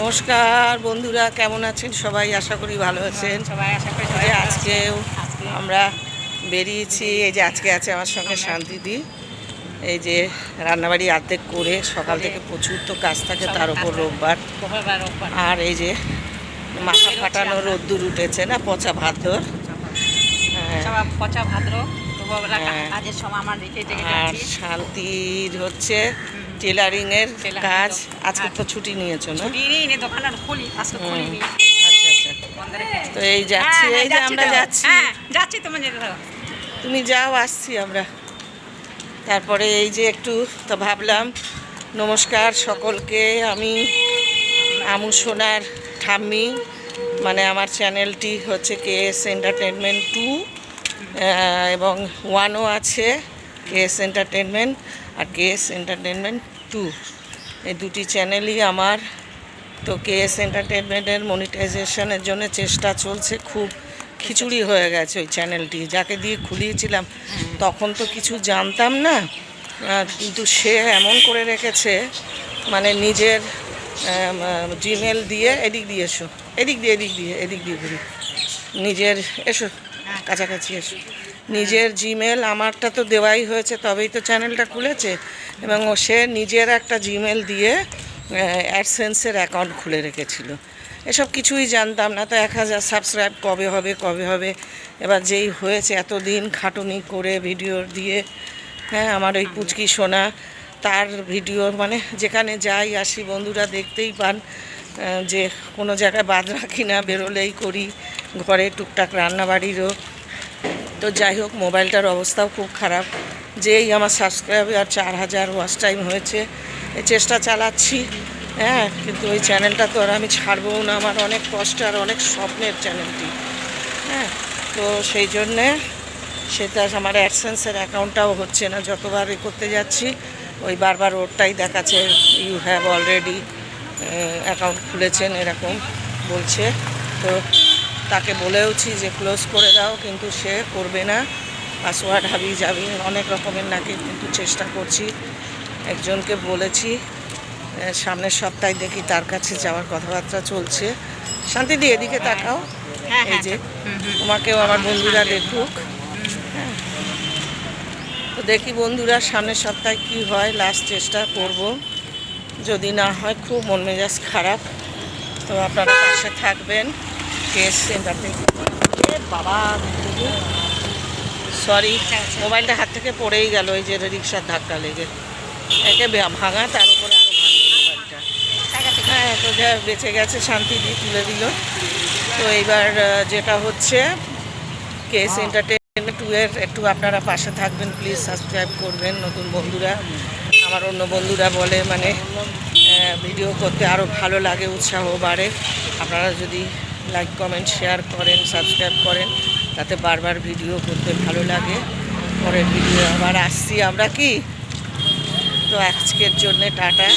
নমস্কার বন্ধুরা কেমন আছেন? সবাই আশা করি ভালো আছেন। সবাই আশা করি আজকেও আমরা বেরিয়েছি। এই যে আজকে আছে আমার সঙ্গে শান্তিদি এই যে রান্নাবাড়ি অর্ধেক করে সকাল থেকে প্রচুর তো কাজ থাকে তার উপর রোববার। আর এই যে মাথা ফাটানো রোদ্দুর উঠেছে না পচা ভাদ্র হ্যাঁ। পচা ভাদ্র হ্যাঁ। আর শান্তির হচ্ছে। টেলারিং এর কাজ আজকে তো ছুটি নিয়েছো না? দোকান আর খুলি আজকে। খুলিনি। আচ্ছা আচ্ছা। তো এই যাচ্ছি হ্যাঁ, এই যে আমরা যাচ্ছি। হ্যাঁ যাচ্ছি তোমার যেতে তুমি যাও আসছি আমরা। তারপরে এই যে একটু তো ভাবলাম নমস্কার সকলকে আমি আমু সোনার ঠাম্মি মানে আমার চ্যানেলটি হচ্ছে কে এস এন্টারটেনমেন্ট টু এবং ওয়ানও আছে। কে এস এন্টারটেনমেন্ট আর কে এস এন্টারটেনমেন্ট টু। এই দুটি চ্যানেলই আমার। তো কে এস এন্টারটেনমেন্টের মনিটাইজেশনের জন্য চেষ্টা চলছে। খুব খিচুড়ি হয়ে গেছে ওই চ্যানেলটি। যাকে দিয়ে খুলিয়েছিলাম তখন তো কিছু জানতাম না। কিন্তু সে এমন করে রেখেছে মানে নিজের জিমেল দিয়ে এদিক দিয়ে এসো। এদিক দিয়ে এদিক দিয়ে এদিক দিয়ে ঘুরি। নিজের এসো। কাছাকাছি এসো। নিজের জিমেল আমারটা তো দেওয়াই হয়েছে, তবেই তো চ্যানেলটা খুলেছে। এবং ও সে নিজের একটা জিমেল দিয়ে অ্যাডসেন্সের অ্যাকাউন্ট খুলে রেখেছিল। এসব কিছুই জানতাম না, তো এক হাজার সাবস্ক্রাইব কবে হবে কবে হবে? এবার যেই হয়েছে, এতদিন খাটুনি করে ভিডিও দিয়ে হ্যাঁ আমার ওই পুচকি সোনা, তার ভিডিও মানে যেখানে যাই আসি, বন্ধুরা দেখতেই পান যে কোনো জায়গায় বাদ রাখি না বেরোলেই করি, ঘরে টুকটাক রান্নাবাড়িরও তো যাই হোক, মোবাইলটার অবস্থাও খুব খারাপ। যেই আমার সাবস্ক্রাইবার চার হাজার ওয়াচ টাইম হয়েছে এই চেষ্টা চালাচ্ছি হ্যাঁ কিন্তু ওই চ্যানেলটা তো আর আমি ছাড়বও না। আমার অনেক কষ্ট আর অনেক স্বপ্নের চ্যানেলটি হ্যাঁ তো সেই জন্যে সেটা আমার অ্যাডসেন্সের অ্যাকাউন্টটাও হচ্ছে না। যতবার ই করতে যাচ্ছি, ওই বারবার ওরটাই দেখাচ্ছে ইউ হ্যাভ অলরেডি অ্যাকাউন্ট খুলেছেন, এরকম বলছে। তো তাকে বলেওছি যে ক্লোজ করে দাও কিন্তু সে করবে না। পাসওয়ার্ড হাবি যাবি অনেক রকমের নাকি কিন্তু চেষ্টা করছি। একজনকে বলেছি সামনের সপ্তাহে দেখি তার কাছে যাওয়ার কথাবার্তা চলছে। শান্তিদি এদিকে তাকাও। হ্যাঁ, এই হ্যাঁ। যে হুম, হুম। তোমাকেও আমার বন্ধুরা দেখুক। হ্যাঁ। তো দেখি বন্ধুরা সামনের সপ্তাহে কি হয় লাস্ট চেষ্টা করব। যদি না হয় খুব মন মেজাজ খারাপ। তো আপনারা পাশে থাকবেন। কেস সেন্টারতে বাবা সরি মোবাইলটা হাত থেকে পড়েই গেল ওই যে রিক্সার ধাক্কা লেগে। একে ভাঙা তার উপরে আরও ভাঙলো মোবাইলটা। হ্যাঁ তো যা বেঁচে গেছে শান্তি দিয়ে তুলে দিল। তো এইবার যেটা হচ্ছে কেস এন্টারটেনমেন্ট টু এর একটু আপনারা পাশে থাকবেন প্লিজ সাবস্ক্রাইব করবেন নতুন বন্ধুরা। আমার অন্য বন্ধুরা বলে মানে ভিডিও করতে আরও ভালো লাগে উৎসাহ বাড়ে। আপনারা যদি লাইক কমেন্ট শেয়ার করেন সাবস্ক্রাইব করেন, তাতে বারবার ভিডিও করতে ভালো লাগে। পরের ভিডিও আবার আসছি আমরা কি? তো আজকের জন্যে টাটা।